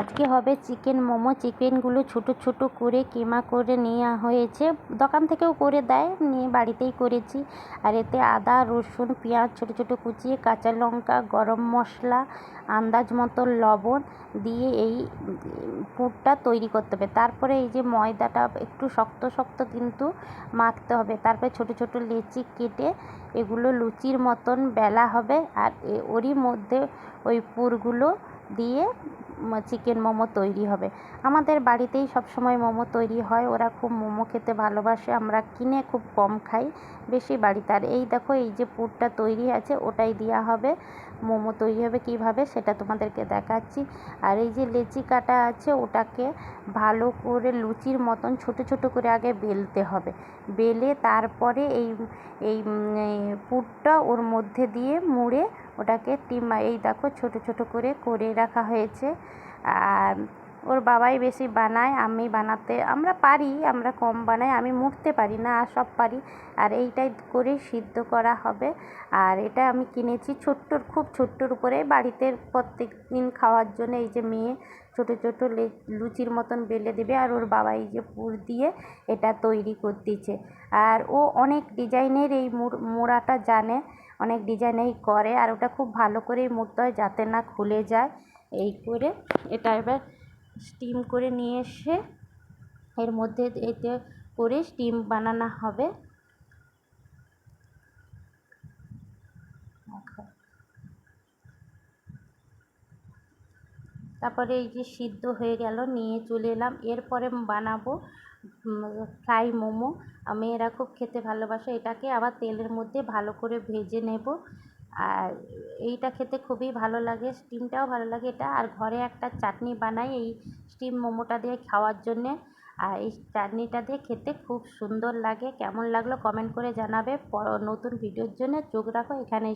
আজকে হবে চিকেন মোমো। চিকেনগুলো ছোট ছোট করে কিমা করে নেওয়া হয়েছে। দোকান থেকেও করে দেয়, নিয়ে বাড়িতেই করেছি। আর এতে আদা, রসুন, পেঁয়াজ ছোট ছোট কুচিয়ে, কাঁচা লঙ্কা, গরম মশলা, আন্দাজ মতো লবণ দিয়ে এই পুরটা তৈরি করতে হবে। তারপরে এই যে ময়দাটা একটু শক্ত শক্ত কিন্তু মাখতে হবে। তারপরে ছোট ছোট লেচি কেটে এগুলো লুচির মতন বেলা হবে। আর ওরই মধ্যে ওই পুরগুলো দিয়ে চিকেন মোমো তৈরি হবে। আমাদের বাড়িতেই সব সময় মোমো তৈরি হয়। ওরা খুব মোমো খেতে ভালোবাসে। আমরা কিনে খুব কম খাই বেশি বাড়িতে। আর এই দেখো, এই যে পুরটা তৈরি আছে, ওটাই দেওয়া হবে। মোমো তৈরি হবে কীভাবে সেটা তোমাদেরকে দেখাচ্ছি। আর এই যে লেচি কাটা আছে, ওটাকে ভালো করে লুচির মতন ছোট ছোট করে আগে বেলতে হবে। বেলে তারপরে এই এই পুরটা ওর মধ্যে দিয়ে মুড়ে ওটাকে টিমা এই দেখো, ছোট ছোট করে করে রাখা হয়েছে। আর ওর বাবাই বেশি বানায়, আমি বানাতে, আমরা পারি, আমরা কম বানাই, আমি মুড়তে পারি না, আর সব পারি। আর এইটাই করে সিদ্ধ করা হবে। আর এটা আমি কিনেছি ছোট্টর, খুব ছোট্টর উপরে, বাড়িতে প্রত্যেক দিন খাওয়ার জন্য এই যে মেয়ে ছোটো ছোটো লুচির মতন বেলে দেবে, আর ওর বাবা এই যে পুর দিয়ে এটা তৈরি করতেছে। আর ও অনেক ডিজাইনের এই মোড়াটা জানে। অনেক ডিজাইনেই করে আর ওটা খুব ভালো করেই মুড়তে হয় যাতে না খুলে যায়। এই করে এটা এবার স্টিম করে নিয়ে এসে এর মধ্যে এতে করে স্টিম বানানো হবে। তারপরে এই যে সিদ্ধ হয়ে গেল, নিয়ে চলে এলাম। এরপরে বানাবো ফ্রাই মোমো। মেয়েরা খুব খেতে ভালোবাসে এটাকে। আবার তেলের মধ্যে ভালো করে ভেজে নেব। আর এইটা খেতে খুবই ভালো লাগে, স্টিমটাও ভালো লাগে এটা। আর ঘরে একটা চাটনি বানাই এই স্টিম মোমোটা দিয়ে খাওয়ার জন্যে। আর এই চাটনিটা দিয়ে খেতে খুব সুন্দর লাগে। কেমন লাগল কমেন্ট করে জানাবে। নতুন ভিডিওর জন্য। চোখ রাখো এখানে